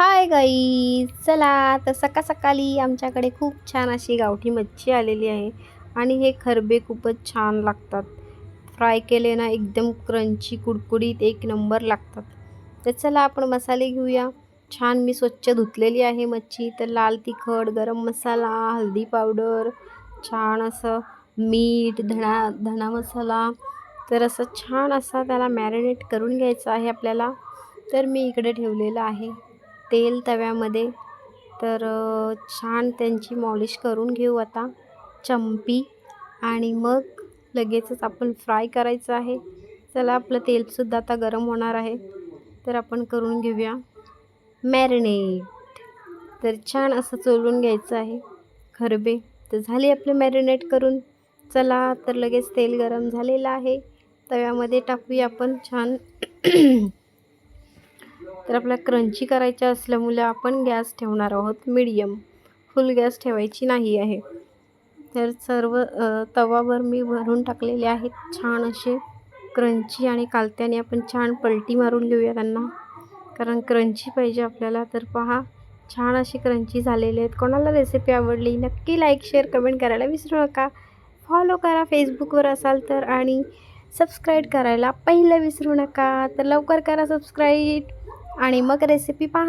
हाय गाई चला तर सकाळ सकाळी आमच्याकडे खूप छान अशी गावठी मच्छी आलेली आहे. आणि हे खरबे खूपच छान लागतात. फ्राय केले ना एकदम क्रंची कुडकुडीत एक नंबर लागतात. तर चला आपण मसाले घेऊया. छान मी स्वच्छ धुतलेली आहे मच्छी. तर लाल तिखट गरम मसाला हळदी पावडर छान असं मीठ धणा धणा मसाला. तर असं छान असा त्याला मॅरिनेट करून घ्यायचं आहे आपल्याला. तर मी इकडे ठेवलेलं आहे. तेल तव्यामध्ये. तर छान त्यांची मॉलिश करून घेऊ आता. चंपी आणि मग लगेचच आपण फ्राय करायचं आहे. चला आपलं तेलसुद्धा आता गरम होणार आहे. तर आपण करून घेऊया. मॅरिनेट. तर छान असं चोलून घ्यायचं आहे. खरबे. तर झाली आपले मॅरिनेट करून. चला तर लगेच तेल गरम झालेलं आहे. तव्यामध्ये टाकूया आपण छान. तर आपल्याला क्रंची करायच्या असल्यामुळे आपण गॅस ठेवणार आहोत मीडियम. फुल गॅस ठेवायची नाही आहे. तर सर्व तवावर मी भरून टाकलेले आहेत छान असे क्रंची आणि कालत्याने आपण छान पलटी मारून घेऊया त्यांना. कारण क्रंची पाहिजे आपल्याला. तर पहा छान असे क्रंची झालेले आहेत. कोणाला रेसिपी आवडली नक्की लाईक शेअर कमेंट करायला विसरू नका. फॉलो करा फेसबुकवर असाल तर आणि सबस्क्राईब करायला पहिलं विसरू नका. तर लवकर करा सबस्क्राईब आणि मग रेसिपी पहा